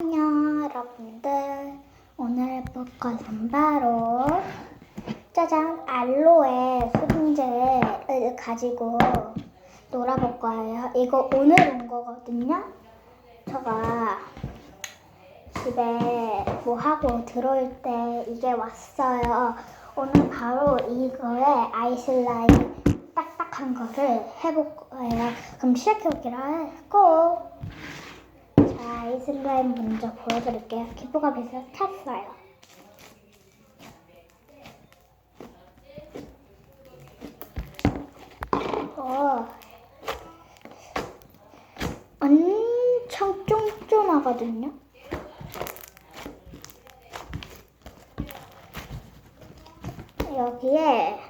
안녕 여러분들 오늘 볼 것은 바로 짜잔 알로에 소금제를 가지고 놀아볼 거예요. 이거 오늘 온 거거든요. 제가 집에 뭐 하고 들어올 때 이게 왔어요. 오늘 바로 이거에 아이슬라임 딱딱한 거를 해볼 거예요. 그럼 시작해보기로 하고 자, 이 슬라임 먼저 보여드릴게요. 기포갑에서 탔어요. 어, 엄청 쫀쫀하거든요. 여기에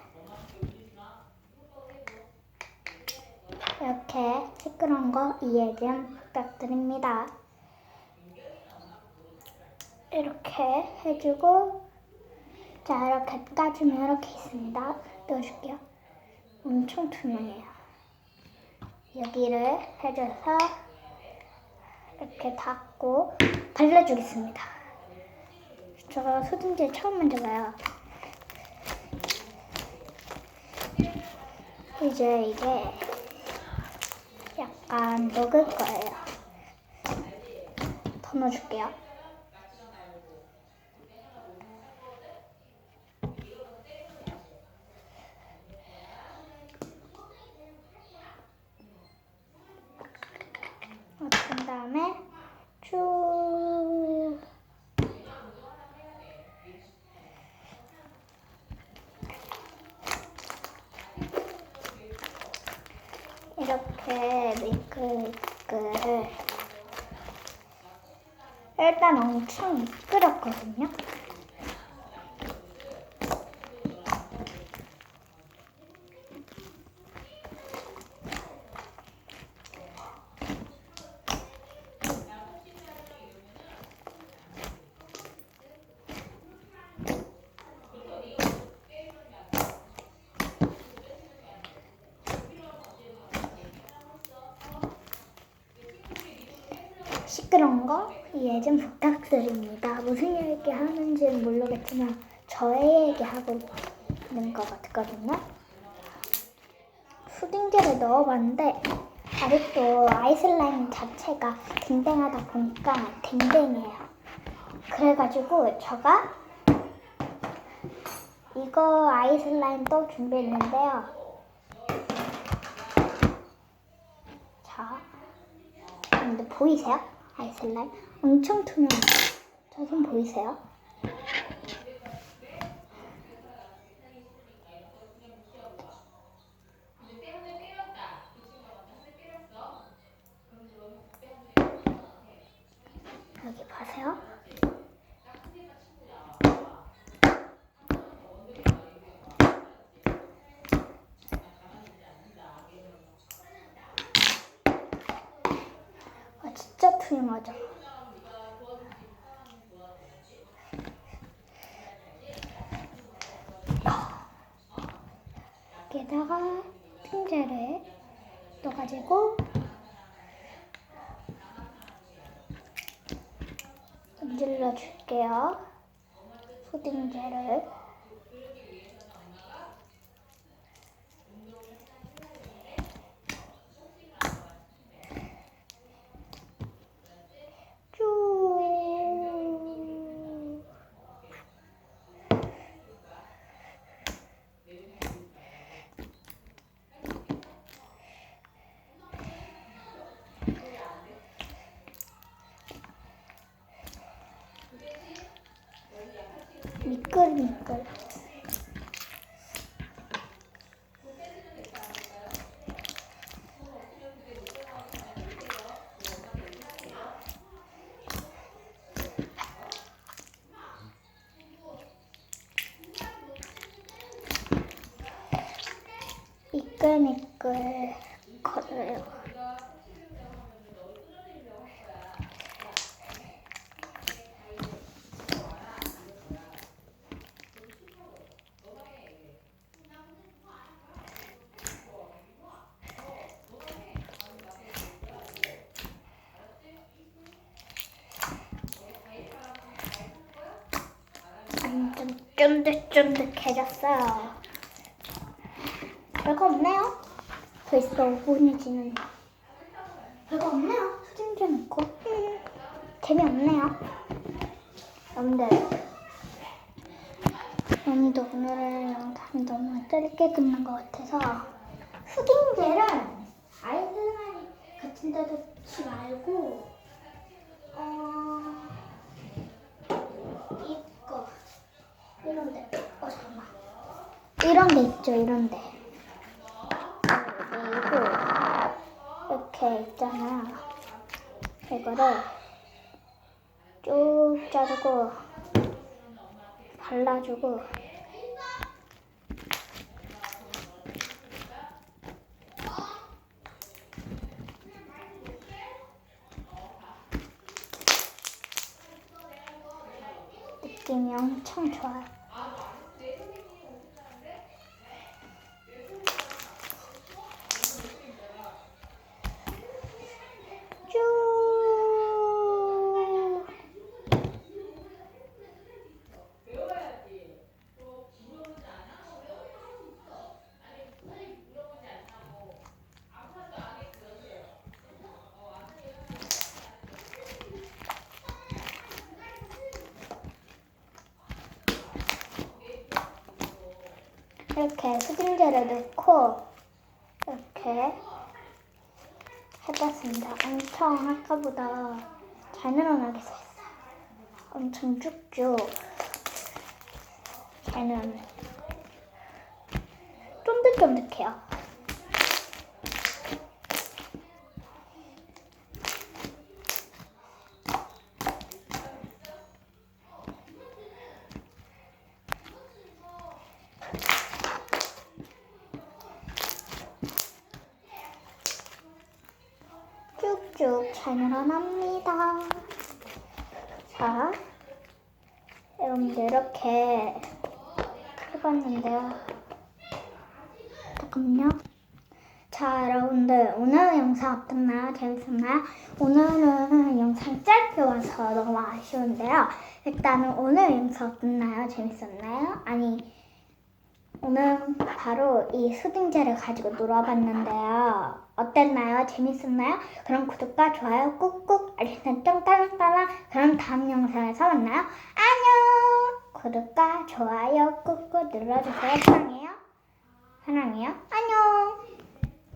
이렇게 시끄러운 거 이해 좀 부탁드립니다. 이렇게 해주고 자 이렇게 까주면 이렇게 있습니다. 넣어줄게요. 엄청 투명해요. 여기를 해줘서 이렇게 닫고 발라주겠습니다. 제가 소금제 처음 만져봐요. 이제 이게 약간 녹을 거예요. 쭉. 이렇게 미끌미끌 일단 엄청 미끄럽거든요. 시끄러운 거 이해 좀 부탁드립니다. 무슨 얘기 하는지는 모르겠지만 저의 얘기 하고 있는 것 같거든요. 푸딩제를 넣어봤는데 아직도 아이슬라임 자체가 댕댕하다 보니까 댕댕해요. 그래가지고 제가 이거 아이슬라임 또 준비했는데요. 자, 근데 보이세요? 아이슬라임 엄청 투명해요. 저 손 보이세요? 여기 보세요. 아, 투명하죠? 여기다가 팅제를 넣어가지고 문질러 줄게요. 푸딩제를 쭉 미끌미끌 미끌미끌 거려요. 쫀득쫀득해졌어요. 별거 없네요. 벌써 5분이 지는. 별거 없네요. 수증기 넣고. 음, 재미없네요. 여러분들. 여러분도 오늘 영상이 너무 짧게 끝난 것 같아서 푸딩젤은 아이슬라이 같은 데 넣지 말고 어 이거 이런데 어 잠깐만 이런 데 있죠 이런 데. 그리고 이렇게 있잖아요. 이거를 쭉 자르고 발라주고. 느낌이 엄청 좋아요. 이렇게 수증제를 넣고 이렇게 해봤습니다. 엄청 아까보다 잘 늘어나게 됐어요. 엄청 쭉쭉 잘 늘어나요. 쫀득쫀득해요. 쭉쭉 잘 늘어납니다. 자, 여러분들 이렇게 해봤는데요. 잠깐만요. 자, 여러분들 오늘 영상 어땠나요? 재밌었나요? 오늘은 영상 짧게 와서 너무 아쉬운데요. 일단은 오늘 영상 어땠나요? 재밌었나요? 아니, 오늘 바로 이 수딩제를 가지고 놀아봤는데요. 어땠나요? 재밌었나요? 그럼 구독과 좋아요 꾹꾹 알림 설정 따랑따랑 그럼 다음 영상에서 만나요. 안녕! 구독과 좋아요 꾹꾹 눌러주세요. 사랑해요. 사랑해요. 안녕!